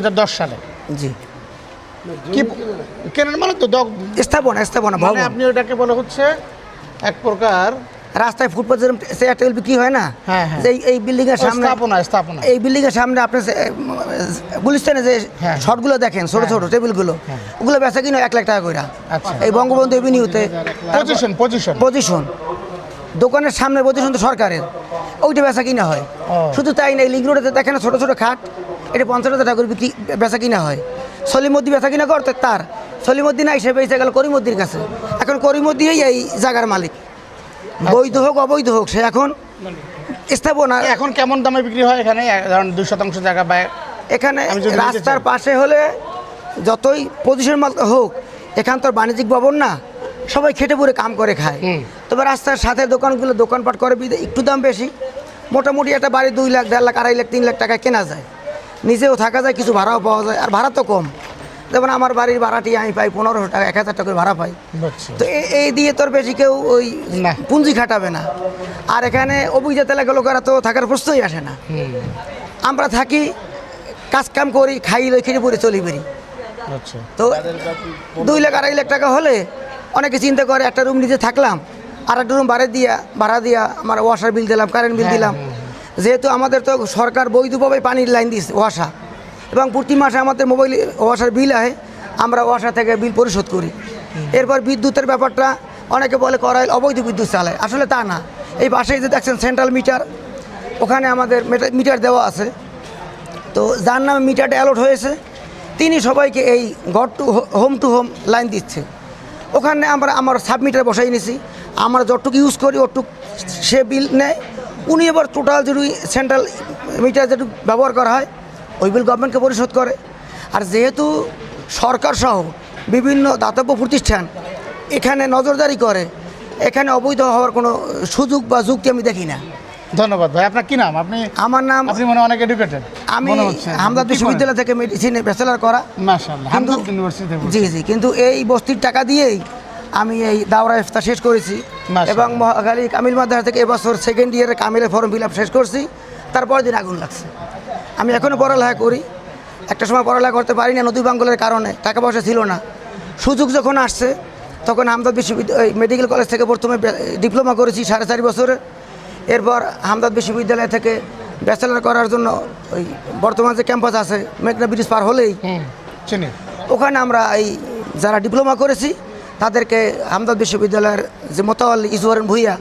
দু সালে। জি। কি কেনেন মানে তো স্থাপনা স্থাপনা মানে ভবন। আপনি ওটাকে বলা হচ্ছে এক প্রকার রাস্তায় ফুটপাথ যেরকম চেয়ার টেবিল বিক্রি হয় না? হ্যাঁ, হ্যাঁ। যে এই- বিল্ডিং এর সামনে স্থাপনা স্থাপনা। এই বিল্ডিং এর সামনে আপনি গুলিস্তানে যে হ্যাঁ। শর্টগুলো দেখেন ছোট ছোট টেবিলগুলো ওগুলো বেচা কিনা এক লাখ টাকা করে আচ্ছা। এই বঙ্গবন্ধু এভিনিউতে পজিশন পজিশন পজিশন দোকানের সামনে পজিশন তো সরকারের। ওইটা বেচা কিনা হয়। শুধু তাই না এই লিঙ্ক রোডেতে দেখেন ছোট ছোট খাট। এটা পঞ্চাশ হাজার টাকা করে বিক্রি বেচা কিনা হয়। সলিমদ্দি বেচা কিনা করতে তার। সলিমদ্দি নাই সে বেচে গেল করিমদ্দির কাছে। এখন করিমদ্দিই এই জায়গার মালিক। বৈধ হোক অবৈধ হোক সে এখন স্থাপনা এখন কেমন দামে বিক্রি হয় এখানে? ধরেন দুই শতাংশ জায়গা বা এখানে রাস্তার পাশে হলে যতই পজিশন মাল হোক এখান তো বাণিজ্যিক ভবন না। সবাই খেটে পড়ে কাম করে খায়। তবে রাস্তার সাথে দোকানগুলো দোকানপাট করে একটু দাম বেশি। মোটামুটি একটা বাড়ি দুই লাখ দেড় লাখ আড়াই লাখ তিন লাখ টাকা কেনা যায়। নিজেও থাকা যায় কিছু ভাড়াও পাওয়া যায় আর ভাড়া তো কম। যেমন আমার বাড়ির ভাড়াটি আমি পাই পনেরোশো টাকা এক হাজার টাকা ভাড়া পাই। তো এ- এই দিয়ে তোর বেশি কেউ ওই না। পুঁজি খাটাবে না। আর এখানে অভিজাত এলাকা লোকেরা তো থাকার প্রশ্নই আসে না। আমরা থাকি কাজ কাম করি খাই লই খেয়ে পরে চলি বেরি আচ্ছা। তো দুই লাখ আড়াই লাখ টাকা হলে অনেকে চিন্তা করে একটা রুম নিচে থাকলাম আর একটা রুম ভাড়া দিয়া ভাড়া দিয়া আমার ওয়াশার বিল দিলাম কারেন্ট বিল দিলাম। যেহেতু আমাদের তো সরকার বৈধভাবে পানির লাইন দিচ্ছে ওয়াসা। এবং প্রতি মাসে আমাদের মোবাইল ওয়াসার বিল আহে আমরা ওয়াসা থেকে বিল পরিশোধ করি। এরপর বিদ্যুতের ব্যাপারটা অনেকে বলে করাইল অবৈধ বিদ্যুৎ চালায়। আসলে তা না। এই পাশেই যে দেখছেন সেন্ট্রাল মিটার ওখানে আমাদের মিটার দেওয়া আছে। তো যার নামে মিটারটা অ্যালট হয়েছে তিনি সবাইকে এই ঘর to home to home line দিচ্ছে। ওখানে আমরা আমার সাবমিটার বসাই নিছি। আমরা যতটুকু ইউজ করি ওটুক সে বিল নেয়। উনি এবার টোটাল যদি সেন্ট্রাল মিটার যেটুকু ব্যবহার করা হয় ওই বিল গভর্নমেন্টকে পরিশোধ করে। আর যেহেতু সরকার সহ বিভিন্ন দাতব্য প্রতিষ্ঠান এখানে নজরদারি করে এখানে অবৈধ হওয়ার কোনো সুযোগ বা যুক্তি আমি দেখি না। ধন্যবাদ ভাই আপনার কি নাম? আপনি আমার নাম আপনি মনে অনেক এডুকেটেড আমি হামদাদ বিশ্ববিদ্যালয় থেকে মেডিসিনে ব্যাচেলার করা। মাশাআল্লাহ হামদাদ ইউনিভার্সিটি জি জি কিন্তু এই বস্তির টাকা দিয়েই আমি এই দাওরা ইফতা শেষ করেছি। এবং মহাখালী কামিল মাদ্রাসা থেকে এবছর সেকেন্ড ইয়ারে কামিলের ফর্ম ফিল আপ শেষ করছি। তারপর দিন আগুন লাগছে। আমি এখনও পড়ালেখা করি। একটা সময় পড়ালেখা করতে পারি না নদী বাঙ্গলের কারণে টাকা পয়সা ছিল না। সুযোগ যখন আসছে তখন হামদাদ বিশ্ববিদ্যালয় মেডিকেল কলেজ থেকে প্রথমে ডিপ্লোমা করেছি সাড়ে চারি বছরে এরপর হামদাদ বিশ্ববিদ্যালয় থেকে ব্যাচেলার করার জন্য ওই বর্তমান যে ক্যাম্পাস আছে মেঘনা ব্রিজ পার হলেই ওখানে আমরা এই যারা ডিপ্লোমা করেছি তাদেরকে আমদাদ বিশ্ববিদ্যালয়ের যে মোতাওয়াল্লি ইসুয়ারেন ভুইয়া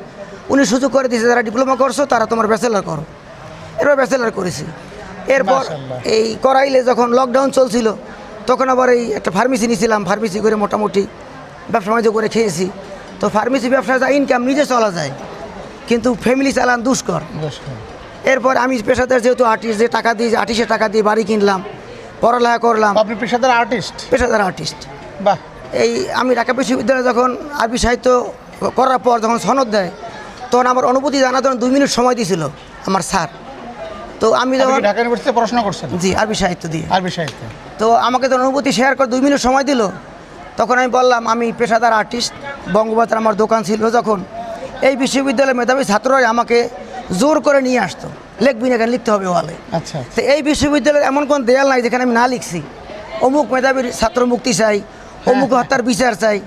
উনি সুযোগ করে দিয়েছে যারা ডিপ্লোমা করছ তারা তোমার ব্যাচেলার করো। এরপর ব্যাচেলার করেছি। এরপর এই করাইলে যখন লকডাউন চলছিল তখন আবার এই একটা ফার্মেসি নিয়েছিলাম ফার্মেসি করে মোটামুটি ব্যবসা বাণিজ্য করে খেয়েছি। তো ফার্মেসি ব্যবসা যা ইনকাম নিজে চলা যায় কিন্তু ফ্যামিলি চালান দুষ্কর। এরপর আমি পেশাদার যেহেতু আর্টিস্ট যে টাকা দিয়ে আর্টিস্টের টাকা দিয়ে বাড়ি কিনলাম পড়ালেখা করলাম। আপনি পেশাদার আর্টিস্ট পেশাদার আর্টিস্ট বাহ। এই আমি ঢাকা বিশ্ববিদ্যালয়ে যখন আরবি সাহিত্য করার পর যখন সনদ দেয় তখন আমার অনুভূতি জানার জন্য দুই মিনিট সময় দিয়েছিল আমার স্যার। তো আমি যখন ঢাকা ইউনিভার্সিটিতে পড়াশোনা করছেন? জি আরবি সাহিত্য দিয়ে। আরবি সাহিত্য। তো আমাকে যখন অনুভূতি শেয়ার করে দুই মিনিট সময় দিল তখন আমি বললাম আমি পেশাদার আর্টিস্ট বঙ্গবন্ধুর আমার দোকান ছিল যখন এই বিশ্ববিদ্যালয়ের মেধাবী ছাত্ররাই আমাকে জোর করে নিয়ে আসতো। লিখবি না কেন লিখতে হবে ওয়ালে। আচ্ছা তো এই বিশ্ববিদ্যালয়ের এমন কোন দেয়াল নাই যেখানে আমি না লিখছি। অমুক মেধাবীর ছাত্র মুক্তি চাই অমুক হত্যার বিচার চাই।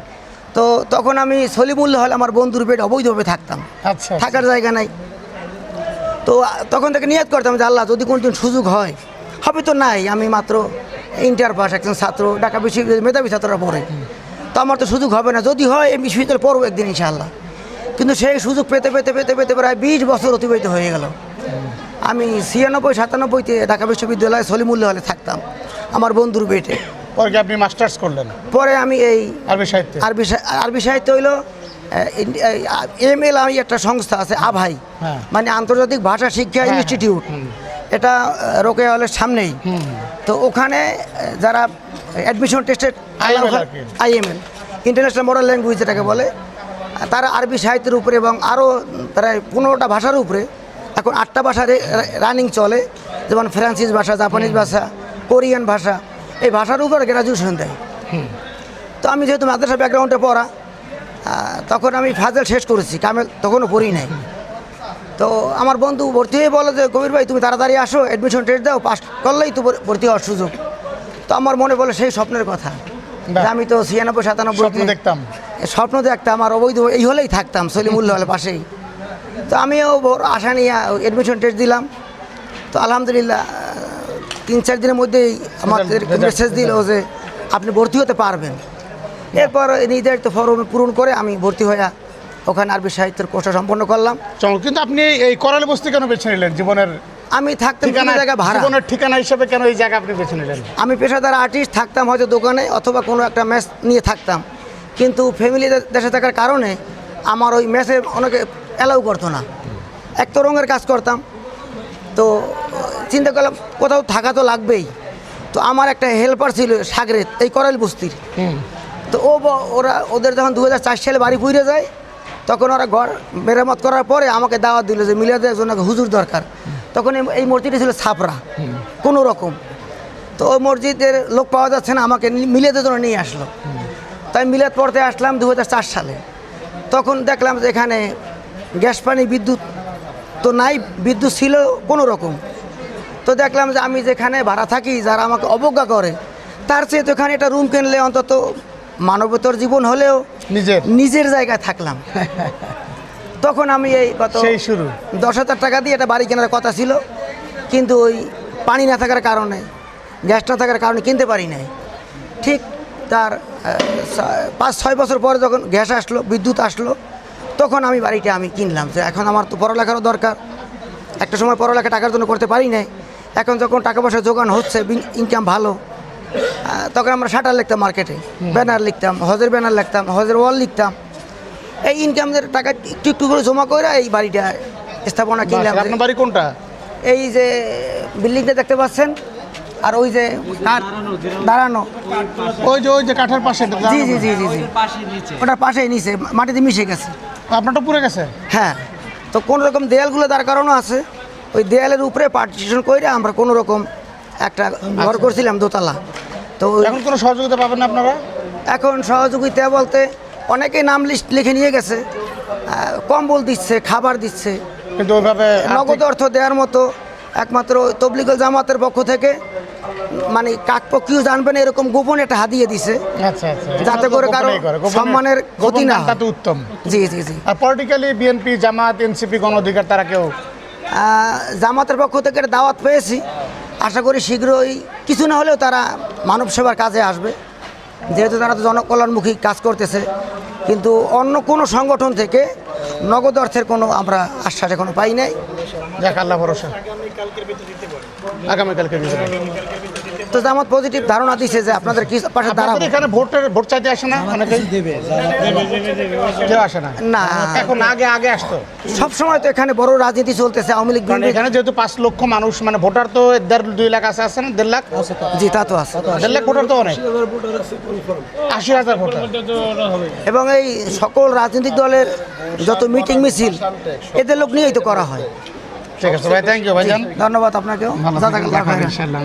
তো তখন আমি সলিমুল্ল হলে আমার বন্ধুর বেড অবৈধভাবে থাকতাম। আচ্ছা থাকার জায়গা নাই। তো তখন তাকে নিয়াত করতাম যে আল্লাহ যদি কোনোদিন সুযোগ হয় হবে তো নাই। আমি মাত্র ইন্টার পাস একজন ছাত্র ঢাকা বিশ্ববিদ্যালয়ের মেধাবী ছাত্ররা পড়ে। তো আমার তো সুযোগ হবে না। যদি হয় এই বিশ্ববিদ্যালয় পড়ব একদিন ইনশাআল্লাহ। কিন্তু সেই সুযোগ পেতে পেতে পেতে পেতে প্রায় বিশ বছর অতিবাহিত হয়ে গেল। আমি ছিয়ানব্বই সাতানব্বইতে ঢাকা বিশ্ববিদ্যালয়ে সলিমুল্ল হলে থাকতাম আমার বন্ধুর বেটে পরে কি আপনি মাস্টার্স করলেন? পরে আমি এই আরবি সাহিত্যে? আরবি আরবি সাহিত্য হইল এম এল আই একটা সংস্থা আছে আভাই। হ্যাঁ। মানে আন্তর্জাতিক ভাষা শিক্ষা হ্যাঁ, ইনস্টিটিউট। এটা রোকেয়া হলের সামনেই। তো ওখানে যারা admission tested. IML international model language যেটাকে বলে। তারা আরবি সাহিত্যের উপরে এবং আরও প্রায় পনেরোটা ভাষার উপরে। এখন আটটা ভাষা রানিং চলে। যেমন ফ্রান্সিস ভাষা জাপানিজ ভাষা কোরিয়ান ভাষা। এই ভাষার উপর গ্র্যাজুয়েশন দেয়। তো আমি যেহেতু মাদ্রাসা ব্যাকগ্রাউন্ডে পড়া তখন আমি ফাজেল শেষ করেছি কামেল তখনও পড়ি নাই। তো আমার বন্ধু ভর্তি হয়ে বলে যে কবির ভাই তুমি তাড়াতাড়ি আসো অ্যাডমিশন টেস্ট দাও পাস করলেই তো ভর্তি হওয়ার সুযোগ। তো আমার মনে বলে সেই স্বপ্নের কথা। আমি তো ছিয়ানব্বই সাতানব্বই দেখতাম। স্বপ্ন দেখতাম আর অবৈধ এই হলেই থাকতাম সলিমুল্লাহ হলে পাশেই। তো আমিও আশা নিয়ে অ্যাডমিশন টেস্ট দিলাম। তো আলহামদুলিল্লাহ তিন চার দিনের মধ্যেই আমাদের মেসেজ দিল যে আপনি ভর্তি হতে পারবেন। এরপর নির্ধারিত ফর্ম পূরণ করে আমি ভর্তি হয়ে ওখানে আরবি সাহিত্যের কোর্সটা সম্পন্ন করলাম। চমক কিন্তু আপনি এই করালি বস্তি কেন বেছে নিলেন? জীবনের আমি থাকতাম কোনো জায়গায় ভাড়া। জীবনের ঠিকানা হিসেবে কেন এই জায়গা আপনি বেছে নিলেন? আমি পেশাদার আর্টিস্ট থাকতাম হয়তো দোকানে অথবা কোনো একটা ম্যাচ নিয়ে থাকতাম। কিন্তু ফ্যামিলি দেশে থাকার কারণে আমার ওই ম্যাচে অনেকে অ্যালাউ করতো না। এক তো রঙের কাজ করতাম। তো চিন্তা করলাম কোথাও থাকা তো লাগবেই। তো আমার একটা হেল্পার ছিল সাগরেত এই করাইল বস্তির। তো ও ওরা ওদের যখন দু হাজার চার সালে বাড়ি পুড়ে যায় তখন ওরা ঘর মেরামত করার পরে আমাকে দাওয়াত দিল যে মিলাদের একজন হুজুর দরকার। তখন এই- মূর্তিটি ছিল ছাপরা কোনো রকম। তো ওই মসজিদের লোক পাওয়া যাচ্ছে না আমাকে মিলাদের জন্য নিয়ে আসলো। তাই মিলাদ পড়তে আসলাম দু হাজার চার সালে। তখন দেখলাম যে এখানে গ্যাস পানি বিদ্যুৎ তো নাই বিদ্যুৎ ছিল কোনো রকম। তো দেখলাম যে আমি যেখানে ভাড়া থাকি যারা আমাকে অবজ্ঞা করে তার চেয়ে তো এখানে একটা রুম কিনলে অন্তত মানবতর জীবন হলেও নিজের। নিজের জায়গায় থাকলাম। তখন আমি এই গত সেই শুরু। দশ হাজার টাকা দিয়ে একটা বাড়ি কেনার কথা ছিল কিন্তু ওই পানি না থাকার কারণে গ্যাস না থাকার কারণে কিনতে পারি নাই। ঠিক তার পাঁচ ছয় বছর পরে যখন গ্যাস আসলো বিদ্যুৎ আসলো তখন আমি বাড়িটা আমি কিনলাম। যে এখন আমার তো পড়ালেখারও দরকার। একটা সময় পড়ালেখা টাকার জন্য করতে পারি নাই। এখন যখন টাকা পয়সা যোগান হচ্ছে ইনকাম ভালো তখন আমরা শাটার লিখতাম মার্কেটে ব্যানার লিখতাম হজের ব্যানার লিখতাম হজের ওয়াল লিখতাম। এই ইনকামদের টাকা একটু একটু করে জমা করে এই বাড়িটা স্থাপনা কিনলাম। আপনার বাড়ি কোনটা? এই যে বিল্ডিংটা দেখতে পাচ্ছেন আর ওই যে কাঠ দাঁড়ানো। ওই যে ওই যে কাঠের পাশে জি জি জি জি জি। ওটার পাশেই নিচে মাটিতে মিশে গেছে। আপনারটা পুড়ে গেছে? হ্যাঁ তো কোনো রকম দেয়ালগুলো তার কারণও আছে। ওই দেয়ালের উপরে পার্টিশন করে আমরা কোনো রকম একটা ঘর করছিলাম দোতলা। তো এখন কোনো সহযোগিতা পাবেন না আপনারা? এখন সহযোগিতা বলতে অনেকেই নাম লিস্ট লিখে নিয়ে গেছে কম্বল দিচ্ছে খাবার দিচ্ছে। কিন্তু ওইভাবে নগদ অর্থ দেওয়ার মতো একমাত্র তবলিগল জামাতের পক্ষ থেকে মানে কাকপক্ষীয় জানবেন এরকম গোপন একটা হাদিয়ে দিছে। আচ্ছা আচ্ছা। যাতে করে কারও সম্মানের ক্ষতি না উত্তম। জি জি জি। আর politically BNP Jamaat NCP Gono Odhikar তারা কেউ জামাতের পক্ষ থেকে দাওয়াত পেয়েছি। আশা করি শীঘ্রই, কিছু না হলেও তারা মানব সেবার কাজে আসবে। যেহেতু তারা তো জনকল্যাণমুখী কাজ করতেছে, কিন্তু অন্য কোনো সংগঠন থেকে নগদ অর্থের কোনো আমরা আশ্বাস এখনও পাই নাই। যাক, আল্লাহ ভরসা। আগামীকালকে। তো জামাত পজিটিভ ধারণা দিছে যে আপনাদের কি পাশে দাঁড়াবো? এখানে ভোটের ভোট চাইতে আসে না? অনেকেই? কেউ আসে না। না। এখন আগে আগে আসতো। সব সময় তো এখানে বড় রাজনীতি চলতেছে আওয়ামী লীগ কারণ এখানে যেহেতু পাঁচ লক্ষ মানুষ মানে ভোটার তো দেড় দুই লাখ আছে আছে না? দেড় লাখ? জি তা তো আছে। দেড় লাখ ভোটার তো অনেক। আশি হাজার ভোটার। এবং এই সকল রাজনৈতিক দলের যত মিটিং মিছিল এদের লোক নিয়েই তো করা হয়। ঠিক আছে ভাই থ্যাংক ইউ ভাইজান। ধন্যবাদ আপনাকেও। ইনশাআল্লাহ।